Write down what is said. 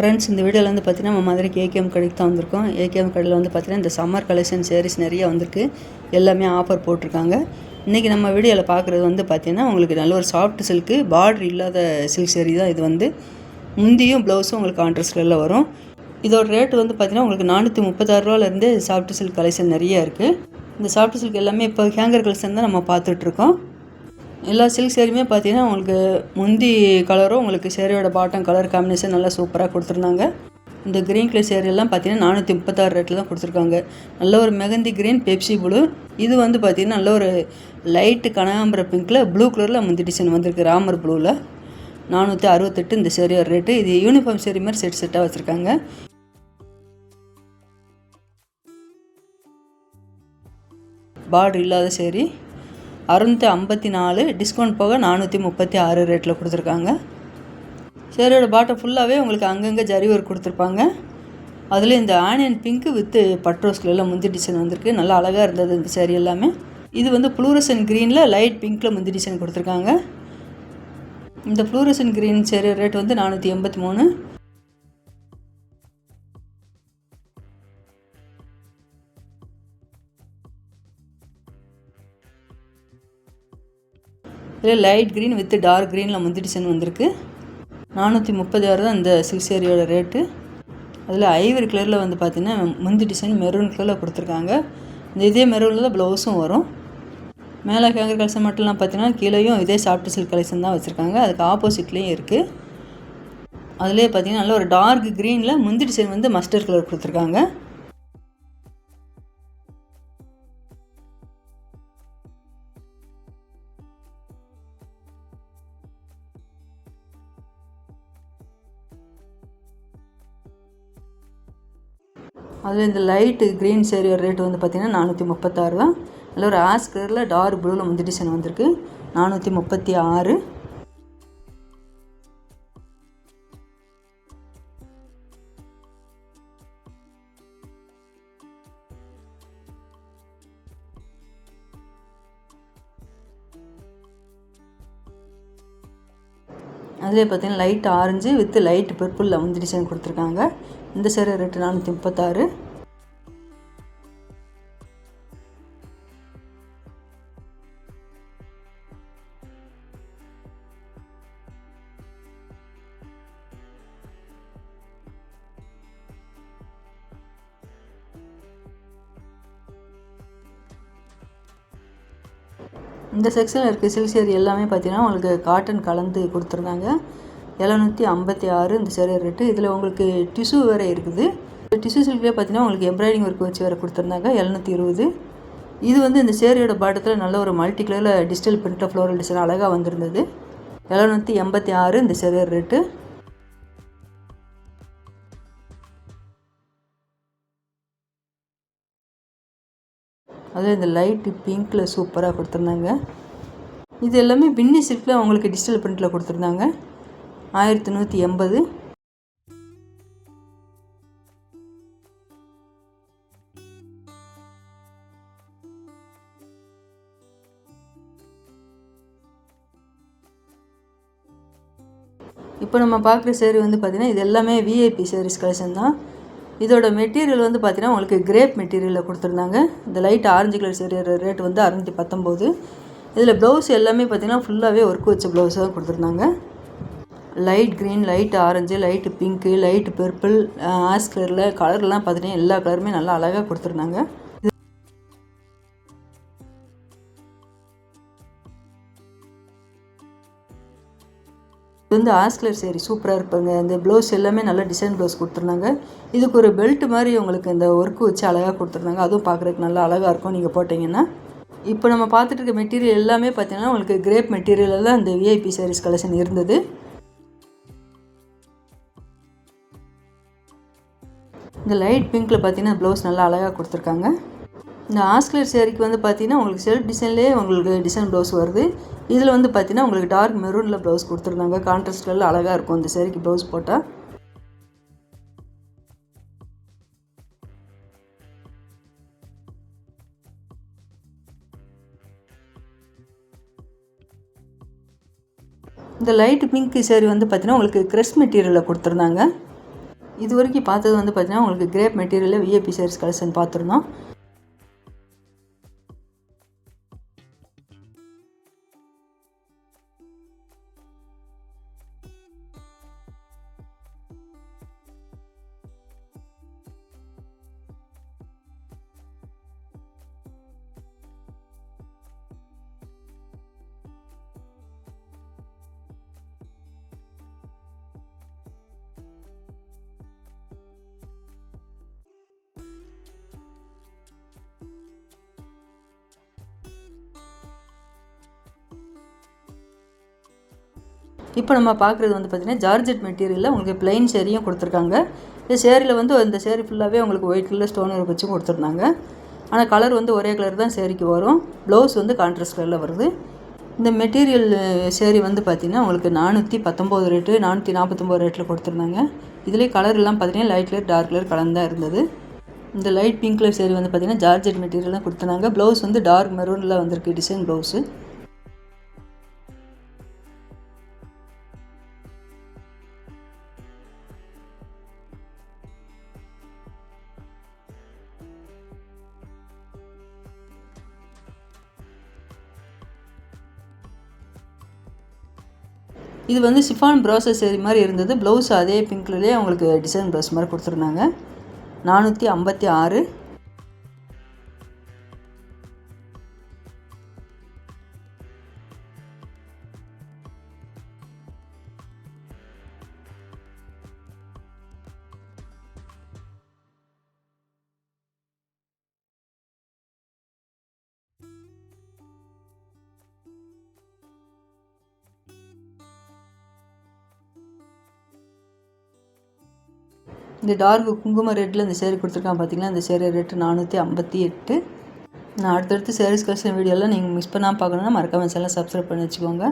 Friends இந்த வீடியோவில் வந்து பார்த்தீங்கன்னா நம்ம மதுரைக்கு ஏகேஎம் கடைக்கு தான் வந்திருக்கோம். ஏகேஎம் கடையில் வந்து பார்த்தீங்கன்னா இந்த சம்மர் கலெக்ஷன் சேரீஸ் நிறைய வந்திருக்கு. எல்லாமே ஆஃபர் போட்டிருக்காங்க. இன்றைக்கி நம்ம வீடியோவில் பார்க்குறது வந்து பார்த்திங்கன்னா உங்களுக்கு நல்ல ஒரு சாஃப்ட் சில்க்கு பார்டர் இல்லாத சில்க் சேரீ தான் இது வந்து. முந்தியும் ப்ளவுஸும் உங்களுக்கு கான்ட்ராஸ்ட் வரும். இதோட ரேட் வந்து பார்த்திங்கன்னா உங்களுக்கு நானூற்றி முப்பத்தாறுரூவாலேருந்து சாஃப்ட் சில்க் கலெக்ஷன் நிறைய இருக்குது இந்த சாஃப்ட் சில்க் எல்லாமே இப்போ ஹேங்கர் கலெக்ஷன் தான் நம்ம பார்த்துட்ருக்கோம் எல்லா சில்க் சேரீயுமே பார்த்தீங்கன்னா உங்களுக்கு முந்தி கலரும் உங்களுக்கு சேரீயோட பாட்டம் கலர் காம்பினேஷன் நல்லா சூப்பராக கொடுத்துருந்தாங்க. இந்த க்ரீன் கலர் சேரீ எல்லாம் பார்த்தீங்கன்னா நானூற்றி முப்பத்தாறு ரேட்டில் தான் கொடுத்துருக்காங்க. நல்ல ஒரு மெகந்தி க்ரீன் பெப்சி ப்ளூ இது வந்து பார்த்தீங்கன்னா நல்ல ஒரு லைட்டு கனகாம்பர பிங்க்கில் ப்ளூ கலரில் முந்தி டிசைன் வந்திருக்கு ராமர் ப்ளூவில் நானூற்றி அறுபத்தெட்டு இந்த சேரீயோட ரேட்டு இது யூனிஃபார்ம் சேரீ மாதிரி செட் செட்டாக வச்சுருக்காங்க. பார்டர் இல்லாத சேரீ. அறுநூற்றி ஐம்பத்தி நாலு டிஸ்கவுண்ட் போக நானூற்றி முப்பத்தி ஆறு ரேட்டில் கொடுத்துருக்காங்க. சேரோட பாட்டம் ஃபுல்லாகவே உங்களுக்கு அங்கங்கே ஜரி ஒர்க் கொடுத்துருப்பாங்க. அதில் இந்த ஆனியன் பிங்க்கு வித்து பட்ரோஸ்ல முந்தி டிசைன் வந்திருக்கு. நல்லா அழகாக இருந்தது இந்த சேரீ எல்லாமே. இது வந்து ஃப்ளூரசன் க்ரீனில் லைட் பிங்க்கில் முந்தி டிசைன் கொடுத்துருக்காங்க. இந்த ஃப்ளூரசன் க்ரீன் சேரீ ரேட் வந்து நானூற்றி எண்பத்தி மூணு. இதில் லைட் க்ரீன் வித் டார்க் க்ரீனில் முந்தி டிசைன் வந்திருக்கு. நானூற்றி முப்பது ஆறு தான் இந்த சில்க் சேரீயோட ரேட்டு அதில் ஐவரி கலரில் வந்து பார்த்திங்கன்னா முந்தி டிசைன் மெரூன் கலரில் கொடுத்துருக்காங்க. இந்த இதே மெரூனில் தான் ப்ளவுஸும் வரும். மேலே கேங்கர் கலெக்ஷன் மட்டும்லாம் பார்த்தீங்கன்னா கீழேயும் இதே சாஃப்ட் சில்க் கலெக்ஷன் தான் வச்சுருக்காங்க. அதுக்கு ஆப்போசிட்லேயும் இருக்குது அதுலேயே பார்த்தீங்கன்னா நல்ல ஒரு டார்க் க்ரீனில் முந்தி டிசைன் வந்து மஸ்டர்ட் கலர் கொடுத்துருக்காங்க. அதில் இந்த லைட்டு க்ரீன் சேரியர் ரேட் வந்து பார்த்திங்கன்னா நானூற்றி முப்பத்தாறு தான். அதில் ஒரு ஆஸ்கரில் டார்க் ப்ளூவில் வந்து டிசைன் வந்திருக்கு. நானூற்றி முப்பத்தி ஆறு. அதிலே பார்த்தீங்கன்னா லைட் ஆரஞ்சு வித் லைட் பர்பிளில் வந்து டிசைன் கொடுத்துருக்காங்க. இந்த சேரீ ரேட்டு நானூற்றி முப்பத்தாறு. இந்த செக்ஷனில் இருக்க சில்க் சேரீ எல்லாமே பார்த்தீங்கன்னா உங்களுக்கு காட்டன் கலந்து கொடுத்துருந்தாங்க. எழுநூற்றி ஐம்பத்தி ஆறு இந்த சேரீ ரேட்டு இதில் உங்களுக்கு டிஷ்யூ வேறு இருக்குது. டிஷ்யூ சில்க்லேயே பார்த்தீங்கன்னா உங்களுக்கு எம்ப்ராய்டிங் ஒர்க் வச்சு வேறு கொடுத்துருந்தாங்க. எழுநூற்றி இருபது. இது வந்து இந்த சேரீயோட பாட்டத்தில் நல்ல ஒரு மல்டி கலரில் டிஜிட்டல் பிரிண்ட் ஃப்ளோரல் டிசைன் அழகாக வந்திருந்தது. எழுநூற்றி எண்பத்தி ஆறு இந்த சேரீ ரேட்டு அதுவும் இந்த லைட்டு பிங்க்கில் சூப்பராக கொடுத்துருந்தாங்க. இது எல்லாமே பின்னி சில்கில் அவங்களுக்கு டிஜிட்டல் பிரிண்டில் கொடுத்துருந்தாங்க. ஆயிரத்தி நூற்றி எண்பது. இப்போ நம்ம பார்க்குற சேரீ வந்து பார்த்திங்கன்னா இது எல்லாமே விஐபி சேரீஸ் கலெக்ஷன் தான். இதோட மெட்டீரியல் வந்து பார்த்தீங்கன்னா உங்களுக்கு கிரேப் மெட்டீரியலில் கொடுத்துருந்தாங்க. இந்த light orange colour sari rate வந்து அறநூற்றி பத்தொம்போது. இதில் ப்ளவுஸ் எல்லாமே பார்த்தீங்கன்னா ஃபுல்லாகவே ஒர்க் வச்ச ப்ளவுஸ் தான் கொடுத்துருந்தாங்க. Light green light orange light pink light purple as கலரில் கலர்லாம் பார்த்தீங்கன்னா எல்லா கலருமே நல்லா அழகாக கொடுத்துருந்தாங்க. இது வந்து ஆஸ்கலர் சேரீ சூப்பராக இருப்பாங்க. இந்த ப்ளவுஸ் எல்லாமே நல்லா டிசைன் ப்ளவுஸ் கொடுத்துருந்தாங்க. இதுக்கு ஒரு பெல்ட் மாதிரி உங்களுக்கு இந்த ஒர்க்கு வச்சு அழகாக கொடுத்துருந்தாங்க. அதுவும் பார்க்குறதுக்கு நல்லா அழகாக இருக்கும். நீங்கள் போட்டிங்கன்னா. இப்போ நம்ம பார்த்துட்டு இருக்க மெட்டீரியல் எல்லாமே பார்த்தீங்கன்னா உங்களுக்கு கிரேப் மெட்டீரியலில் தான் இந்த விஐபி சாரீஸ் கலெக்ஷன் இருந்தது. இந்த லைட் பிங்க்கில் பார்த்தீங்கன்னா ப்ளவுஸ் நல்லா அழகாக கொடுத்துருக்காங்க. இந்த ஆஸ்கலர் சேரீக்கு வந்து பார்த்தீங்கன்னா உங்களுக்கு செல்ஃப் டிசைன்லேயே உங்களுக்கு டிசைன் ப்ளவுஸ் வருது. இதில் வந்து பார்த்தீங்கன்னா உங்களுக்கு டார்க் மெரூனில் ப்ளவுஸ் கொடுத்துருந்தாங்க. கான்ட்ராஸ்ட் அழகாக இருக்கும் இந்த சேரீக்கு ப்ளவுஸ் போட்டால் இந்த லைட் பிங்க் சேரீ வந்து பார்த்தீங்கன்னா உங்களுக்கு க்ரெஸ் மெட்டீரியலில் கொடுத்துருந்தாங்க. இது வரைக்கும் பார்த்தது வந்து பார்த்தீங்கன்னா உங்களுக்கு கிரேப் மெட்டீரியலில் விஏபி சேரீஸ் கலெக்ஷன் பார்த்துருந்தோம். இப்போ நம்ம பார்க்குறது வந்து பார்த்திங்கன்னா ஜார்ஜெட் மெட்டீரியலில் உங்களுக்கு பிளைன் சேரீயும் கொடுத்துருக்காங்க. இந்த சேரீயில் வந்து அந்த சேரி ஃபுல்லாகவே உங்களுக்கு ஒயிட் கலர் ஸ்டோன் ஒர்க் வச்சு கொடுத்துருந்தாங்க. ஆனால் கலர் வந்து ஒரே கலர் தான் சேரீக்கு வரும். ப்ளவுஸ் வந்து கான்ட்ராஸ்ட் கலரில் வருது. இந்த மெட்டீரியல் சேரி வந்து பார்த்திங்கன்னா உங்களுக்கு நானூற்றி பத்தொம்போது ரேட்டு நானூற்றி நாற்பத்தொம்போது ரேட்டில் கொடுத்துருந்தாங்க. இதுலேயே கலர் எல்லாம் பார்த்திங்கன்னா லைட் கலர் டார்க் கலர் கலந்து தான் இருந்தது. இந்த லைட் பிங்க் கலர் சேரி வந்து பார்த்திங்கன்னா ஜார்ஜெட் மெட்டீரியல் தான் கொடுத்துருந்தாங்க. ப்ளவுஸ் வந்து டார்க் மெரூனில் வந்திருக்கு டிசைன் ப்ளவுஸு இது வந்து சிஃபான் ப்ராசஸ் சேரீ மாதிரி இருந்தது. ப்ளவுஸ் அதே பிங்க்லேயே அவங்களுக்கு டிசைன் ப்ளவுஸ் மாதிரி கொடுத்துருந்தாங்க. நானூற்றி ஐம்பத்தி ஆறு. இந்த டார்க் குங்கும ரேட்டில் இந்த சேரீ கொடுத்துருக்கான் பார்த்தீங்கன்னா இந்த சேரீ ரேட்டு நானூற்றி ஐம்பத்தி எட்டு. நான் அடுத்தடுத்து சேரீஸ் கலெக்ஷன் வீடியோலாம் நீங்கள் மிஸ் பண்ணாமல் பார்க்கணுன்னா மறக்காமல் சேனல் சப்ஸ்கிரைப் பண்ணி வச்சுக்கோங்க.